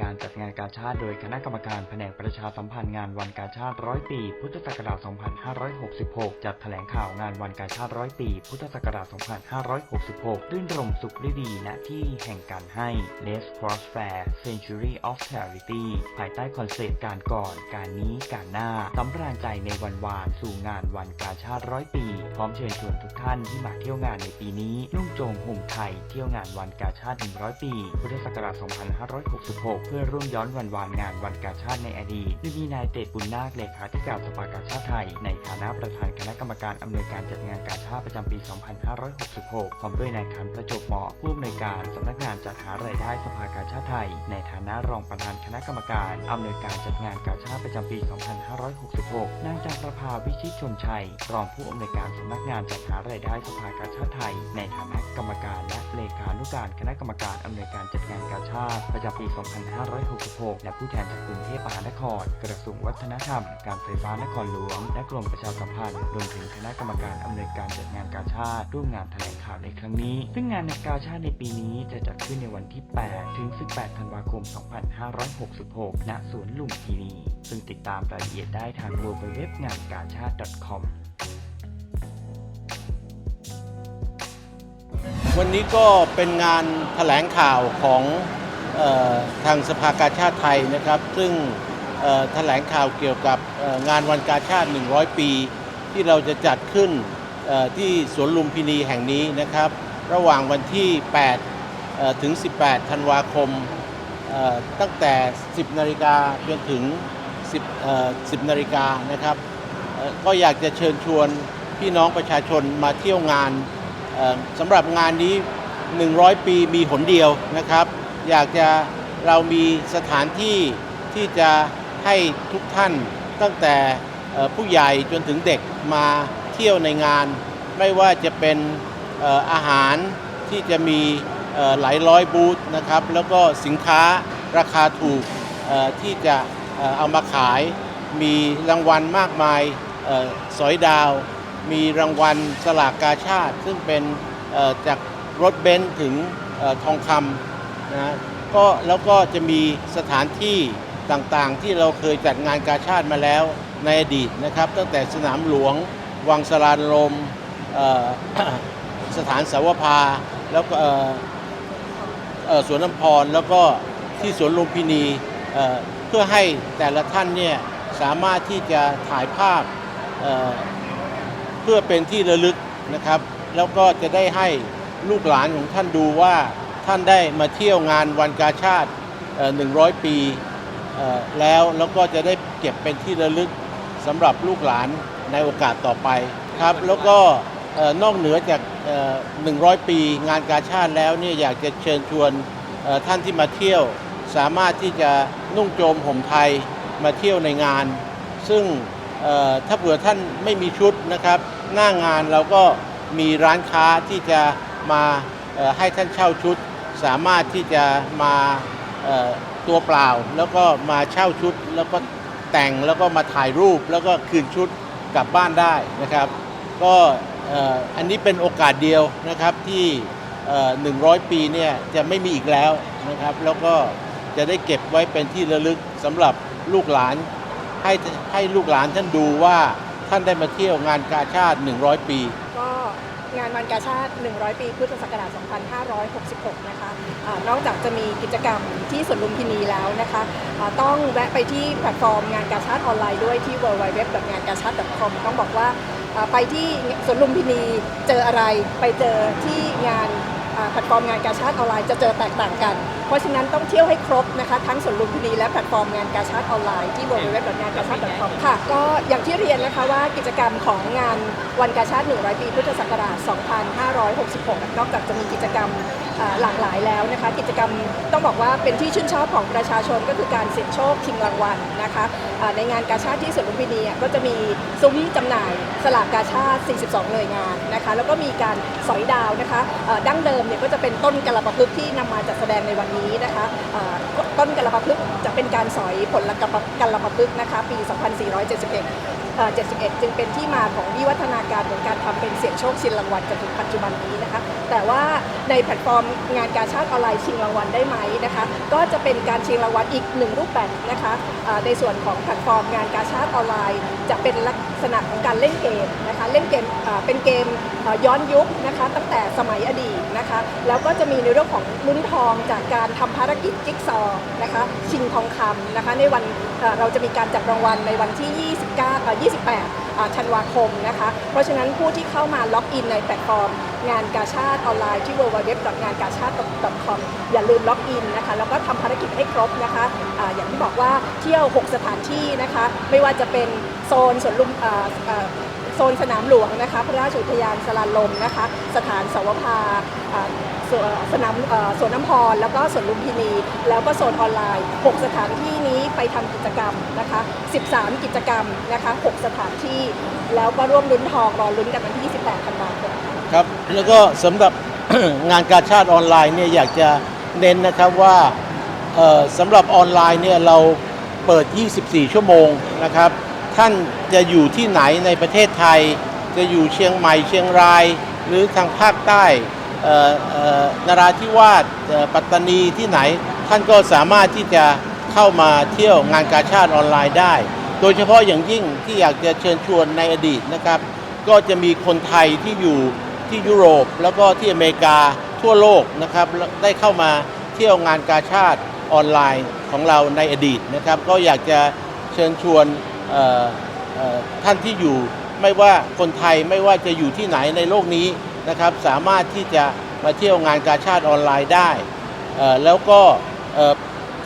การจัดงานกาชาติโดยคณะกรรมการแผนกประชาสัมพันธ์งานวันกาชาติร้อยปี พุทธศักราช 2566 จัดแถลงข่าวงานวันกาชาติร้อยปี พุทธศักราช 2566 รื่นรมสุขฤดีณที่แห่งการให้ Les Cross Fair Century of Charity ภายใต้คอนเซปต์การก่อนการนี้การหน้าสำราญใจในวันวานสู่งานวันกาชาติร้อยปี พร้อมเชิญชวนทุกท่านที่มาเที่ยวงานในปีนี้นุ่งโจงห่มไทยเที่ยวงานวันกาชาติ 100 ปี พุทธศักราช 2566เพื่อร่วมย้อนวันวานงานวันกาชาติในอดีตโดยมีนายเตดบุญนาคเลขาธิการสภากาชาติไทย ในฐานะประธานคณะกรรมการอำนวยการจัดงานกาชาติประจำปี 2566 พร้อมด้วยนายคันประจบเหมาะผู้อำนวยการสำนักงานจัดหารายได้สภากาชาติไทย ในฐานะรองประธานคณะกรรมการอำนวยการจัดงานกาชาติประจำปี 2566 นางจันประภาวิชิตชมชัย รองผู้อำนวยการสำนักงานจัดหารายได้สภากาชาติไทย ในฐานะกรรมการและเลขานุการคณะกรรมการอำนวยการจัดงานกาชาติประจำปี 2566 566 และผู้แทนจากกรุงเทพมหานคร กระทรวงวัฒนธรรม การไฟฟ้านครหลวง และกรมประชาสัมพันธ์ รวมถึงคณะกรรมการอำนวยการจัดงานกาชาติร่วมงานแถลงข่าวในครั้งนี้ ซึ่งงานในกาชาติในปีนี้จะจัดขึ้นในวันที่ 8 ถึง 18 ธันวาคม 2566 ณ สวนลุมพินี ซึ่งติดตามรายละเอียดได้ทาง www งานกาชาติ .com วันนี้ก็เป็นงานแถลงข่าวของ ทางสภากาชาติไทยนะครับ ซึ่งแถลงข่าวเกี่ยวกับงานวันกาชาติ 100 ปี ที่เราจะจัดขึ้นที่สวนลุมพินีแห่งนี้นะครับ ระหว่างวันที่ 8 ถึง 18 ธันวาคม ตั้งแต่ 10 นาฬิกาจนถึง 10 10นาฬิกานะครับ ก็อยากจะเชิญชวนพี่น้องประชาชนมาเที่ยวงานสำหรับงานนี้ 100 ปีมีหนเดียวนะครับ อยากจะเรามีสถานที่ที่จะให้ทุกท่านตั้งแต่ผู้ใหญ่จนถึงเด็กมาเที่ยวในงาน ไม่ว่าจะเป็นอาหารที่จะมีหลายร้อยบูธนะครับ แล้วก็สินค้าราคาถูกที่จะเอามาขาย มีรางวัลมากมายออสอยดาว มีรางวัลสลากกาชาติ ซึ่งเป็นจากรถเบนซ์ถึงออทองคำ นะก็แล้วก็จะมีสถานที่ต่างๆ ที่เราเคยจัดงานกาชาติมาแล้วในอดีตนะครับ ตั้งแต่สนามหลวง วังสลานลมสถานสาวภาแล้วก็สวนน้ำพรแล้วก็ที่สวนลุมพินีเพื่อให้แต่ละท่านเนี่ยสามารถที่จะถ่ายภาพเเพื่อเป็นที่ระลึกนะครับ แล้วก็จะได้ให้ลูกหลานของท่านดูว่า ท่านได้มาเที่ยวงานวันกาชาติเอ่อ100 ปีเอ่อแล้วแล้วก็จะได้เก็บเป็นที่ระลึกสำหรับลูกหลานในโอกาสต่อไปครับ แล้วก็เอ่อนอกเหนือจากเอ่อ100 ปีงานกาชาติแล้วเนี่ยอยากจะเชิญชวนเอ่อท่านที่มาเที่ยว สามารถที่จะนุ่งโจมห่มไทยมาเที่ยวในงาน ซึ่งเอ่อถ้าเผื่อท่านไม่มีชุดนะครับ หน้างานเราก็มีร้านค้าที่จะมาเอ่อให้ท่านเช่าชุด สามารถที่จะมาตัวเปล่า แล้วก็มาเช่าชุด แล้วก็แต่งแล้วก็มาถ่ายรูปแล้วก็คืนชุดกลับบ้านได้นะครับ ก็อันนี้เป็นโอกาสเดียวนะครับที่เอ่อ100 ปีเนี่ยจะไม่มีอีกแล้วนะครับ แล้วก็จะได้เก็บไว้เป็นที่ระลึกสำหรับลูกหลานให้ให้ลูกหลานท่านดูว่าท่านได้มาเที่ยวงานกาชาติ 100 ปี งานวันกาชาติ 100 ปี พุทธศักราช 2566 นะคะอะนอกจากจะมีกิจกรรมที่สวนลุมพินีแล้วนะคะะต้องแวะไปที่แพลตฟอร์มงานกาชาติออนไลน์ด้วยที่ www งานกาชาติ .com ต้องบอกว่าไปที่สวนลุมพินีเจออะไรไปเจอที่งาน แพลตฟอร์มงานกาชาติออนไลน์จะเจอแตกต่างกัน เพราะฉะนั้นต้องเที่ยวให้ครบนะคะทั้งสวนลุมพินีและแพลตฟอร์มงานกาชาติออนไลน์ที่ www งานกาชาติ .com ค่ะก็อย่างที่เรียนนะคะว่ากิจกรรมของงานวันกาชาติ 100 ปีพุทธศักราช 2566 นอกจากจะมีกิจกรรมอ่า หลากหลายแล้วนะคะกิจกรรมต้องบอกว่าเป็นที่ชื่นชอบของประชาชนก็คือการเสี่ยงโชคชิงรางวัลนะคะในงานกาชาติที่สวนลุมพินีก็จะมีซุ้มจำหน่ายสลากกาชาติ 42 หน่วยงานนะคะแล้วก็มีการสอยดาวนะคะดั้งเดิมเนี่ยก็จะเป็นต้นกระปะพึกที่นำมาจัดแสดงในวันนี้นะคะต้นกระปะพึกจะเป็นการสอยผลกระปะกระปะพึกนะคะปี 2471 71 จึงเป็นที่มาของวิวัฒนาการของการทำเป็นเสี่ยงโชคชิงรางวัลจนถึงปัจจุบันนี้นะคะแต่ว่าในแพลตฟอร์มงานการชาติออนไลน์ชิงรางวัลได้ไหมนะคะก็จะเป็นการชิงรางวัลอีกหนึ่งรูปแบบนะคะในส่วนของแพลตฟอร์มงานการชาติออนไลน์ จะเป็นลักษณะของการเล่นเกมนะคะเล่นเกมเป็นเกมย้อนยุคนะคะตั้งแต่สมัยอดีตนะคะแล้วก็จะมีในเรื่องของลุ้นทองจากการทำภารกิจจิ๊กซอว์นะคะชิงทองคำนะคะในวันเราจะมีการจับรางวัลในวันที่ 29-28ธันวาคมนะคะเพราะฉะนั้นผู้ที่เข้ามาล็อกอินในแพลตฟอร์ม งานกาชาติออนไลน์ที่ www.ngankachate.com อย่าลืมล็อกอินนะคะ แล้วก็ทำภารกิจให้ครบนะคะอาอย่างที่บอกว่าเที่ยว 6 สถานที่นะคะ ไม่ว่าจะเป็นโซนสวนลุมโซนสนามหลวงนะคะ พระราชอุทยานสลานลมนะคะ สถานสวภาสนสนามสวนน้ำพร แล้วก็สวนลุมพินี แล้วก็โซนออนไลน์ 6 สถานที่นี้ไปทำกิจกรรมนะคะ 13 กิจกรรมนะคะ 6 สถานที่ แล้วก็ร่วมลุ้นทองรอลุ้นกันวันที่ 28ธันวาคม แล้วก็สำหรับ งานกาชาติออนไลน์เนี่ยอยากจะเน้นนะครับว่าสำหรับออนไลน์เนี่ยเราเปิด 24 ชั่วโมงนะครับ ท่านจะอยู่ที่ไหนในประเทศไทย จะอยู่เชียงใหม่เชียงราย หรือทางภาคใต้นราธิวาสปัตตานีที่ไหน ท่านก็สามารถที่จะเข้ามาเที่ยวงานกาชาติออนไลน์ได้ โดยเฉพาะอย่างยิ่งที่อยากจะเชิญชวนในอดีตนะครับ ก็จะมีคนไทยที่อยู่ ที่ยุโรปแล้วก็ที่อเมริกาทั่วโลกนะครับได้เข้ามาเที่ยวงานกาชาติออนไลน์ของเราในอดีตนะครับ ก็อยากจะเชิญชวนท่านที่อยู่ไม่ว่าคนไทยไม่ว่าจะอยู่ที่ไหนในโลกนี้นะครับ สามารถที่จะมาเที่ยวงานกาชาติออนไลน์ได้ แล้วก็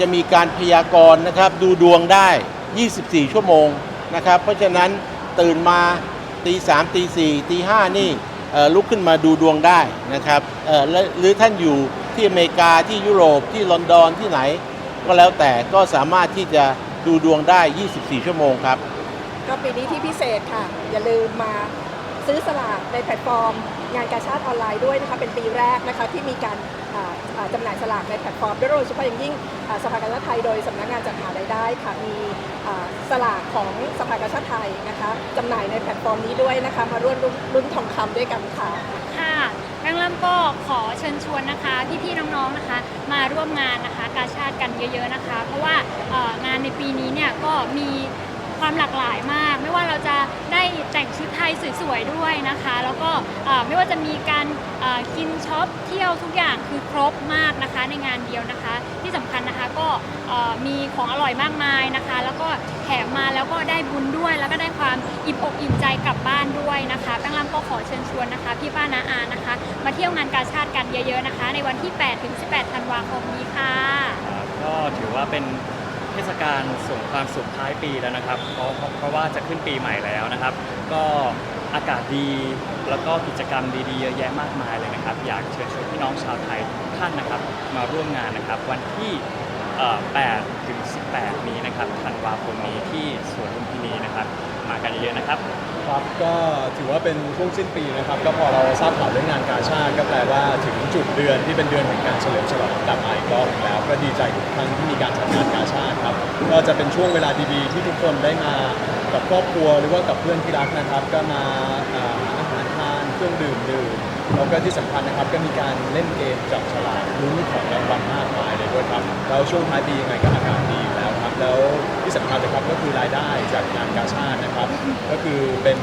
จะมีการพยากรณ์นะครับดูดวงได้ 24 ชั่วโมงนะครับ เพราะฉะนั้นตื่นมาตีสามตีสี่ตีห้านี่ ลุกขึ้นมาดูดวงได้นะครับหรือท่านอยู่ที่อเมริกาที่ยุโรปที่ลอนดอนที่ไหน ก็แล้วแต่ก็สามารถที่จะดูดวงได้ 24 ชั่วโมงครับ ก็ปีนี้ที่พิเศษค่ะ อย่าลืมมาซื้อสลากในแพลตฟอร์ม งานการชาติออนไลน์ด้วยนะคะ เป็นปีแรกนะคะที่มีการ จำหน่ายสลากในแพลตฟอร์มโดยเฉพาะอย่างยิ่งสภากาชาติไทยโดยสำนักงานจัดหารายได้ค่ะมีสลากของสภากาชาติไทยนะคะจำหน่ายในแพลตฟอร์มนี้ด้วยนะคะมาร่วมรุ่นรุ่นทองคำด้วยกันค่ะค่ะแบงค์ลำก็ขอเชิญชวนนะคะพี่ๆน้องๆนะคะ มาร่วมงานนะคะกาชาติกันเยอะ ๆนะคะ เพราะว่างานในปีนี้เนี่ยก็มี ความหลากหลายมาก ไม่ว่าเราจะได้แต่งชุดไทยสวยๆด้วยนะคะ แล้วก็ไม่ว่าจะมีการกินช็อปเที่ยวทุกอย่างคือครบมากนะคะในงานเดียวนะคะ ที่สำคัญนะคะก็มีของอร่อยมากมายนะคะ แล้วก็แถมมาแล้วก็ได้บุญด้วย แล้วก็ได้ความอิ่มอกอิ่มใจกลับบ้านด้วยนะคะแป้งลำก็ขอเชิญชวนนะคะ พี่ป้านาอานะคะ มาเที่ยวงานกาชาติกันเยอะๆนะคะ ในวันที่8ถึง18ธันวาคมนี้ค่ะก็ถือว่าเป็น เทศกาลส่งความสุขท้ายปีแล้วนะครับเพราะเพราะเพราะว่าจะขึ้นปีใหม่แล้วนะครับ ก็อากาศดีแล้วก็กิจกรรมดีๆเยอะแยะมากมายเลยนะครับ อยากเชิญชวนพี่น้องชาวไทยทุกท่านนะครับ มาร่วมงานนะครับ วันที่เอ่อ8ถึง 18 นี้นะครับธันวาคมนี้ที่สวนลุมพินีนะครับ มากันเยอะๆนะครับ ครับก็ถือว่าเป็นช่วงสิ้นปีนะครับ ก็พอเราทราบข่าวเรื่องงานกาชาติก็แปลว่าถึงจุดเดือนที่เป็นเดือนแห่งการเฉลิมฉลองกลับมาอีกรอบหนึ่งแล้ว ก็ดีใจทุกครั้งที่มีการจัดงานกาชาติครับ ก็จะเป็นช่วงเวลาดีๆ ที่ทุกคนได้มากับครอบครัวหรือว่ากับเพื่อนที่รักนะครับ ก็มาอ่าหาอาหารทานเครื่องดื่มดื่มแล้วก็ที่สำคัญนะครับก็มีการเล่นเกมจับฉลากลุ้นของรางวัลมากมายเลยด้วยครับแล้วช่วงท้ายปียังไงก็อากาศดี แล้วที่สำคัญนะครับก็คือรายได้จากงานกาชาตินะครับ ก็คือเป็น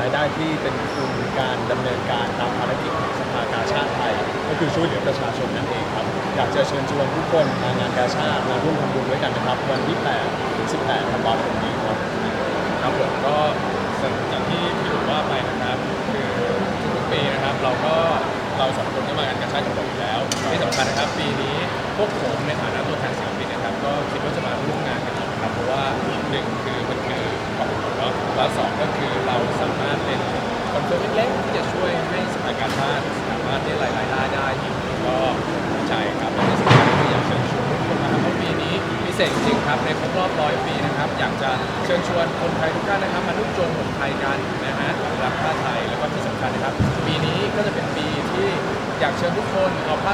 รายได้ที่เป็นทุนการดำเนินการตามภารกิจของสภากาชาติไทย ก็คือช่วยเหลือประชาชนนั่นเองครับอยากจะเชิญชวนทุกคนมางานกาชาติมาร่วมทำบุญด้วยกันนะครับ วันที่8ถึง18ธันวาคมนี้ครับครับผมก็อย่างที่พี่หลุยว่าไปนะครับคือทุกปีนะครับ เราก็เราสองคนก็มากันกระชากกับผมอยู่แล้วที่สำคัญนะครับปีนี้ พวกผมในฐานะตัวแทนศิลปินนะครับ ก็คิดว่าจะมาร่วมงานกันอีกครับ เพราะว่าหนึ่งคือมันคือของผมเนาะแล้วสองก็คือเราสามารถเป็นคอนเสิร์ตเล็กๆที่จะช่วยให้สถานการณ์ชาติสามารถได้รายได้ได้อยู่ก็ดีใจครับและที่สำคัญก็อยากเชิญชวนทุกคนมาครับเพราะปีนี้พิเศษจริงครับในครบรอบร้อยปีนะครับ อยากจะเชิญชวนคนไทยทุกท่านนะครับ มานุ่งโจงห่มไทยกันนะฮะรักผ้าไทยแล้วก็ที่สำคัญนะครับ ปีนี้ก็จะเป็นปีที่อยากเชิญทุกคนเอาผ้า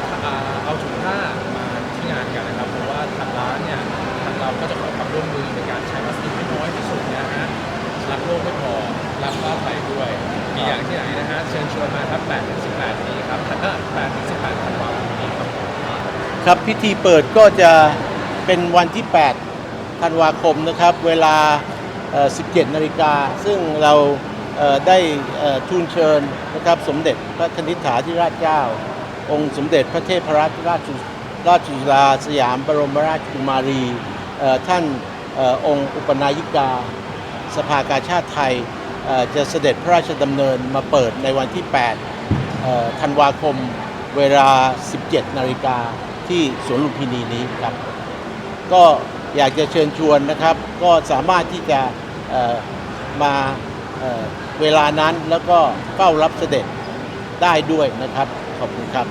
เอาถุงผ้ามา งานกันนะครับเพราะว่าทางร้านเนี่ยทางเราก็จะขอความร่วมมือในการใช้พลาสติกให้น้อยที่สุดนะฮะรักโลกไม่พอรักผ้าไทยด้วย มีอย่างที่ไหนนะฮะเชิญชวนมาครับ8ถึง18นี้ครับ8ถึง18ธันวาคมครับพิธีเปิดก็จะเป็นวันที่ 8 ธันวาคมนะครับ เวลา 17 นาฬิกา ซึ่งเราได้ทูลเชิญนะครับ สมเด็จพระนิธิถาธิราชเจ้า องค์สมเด็จพระเทพรัตนราช ราชสุดาสยามบรมราชกุมารีท่านอองค์อุปนายิกา สภากาชาติไทยจะเสด็จพระราชดำเนินมาเปิดในวันที่ 8 ธันวาคมเวลา 17 นาฬิกาที่สวนลุมพินีนี้ครับ ก็อยากจะเชิญชวนนะครับ ก็สามารถที่จะมาเเวลานั้นแล้วก็เฝ้ารับเสด็จได้ด้วยนะครับ ขอบคุณครับ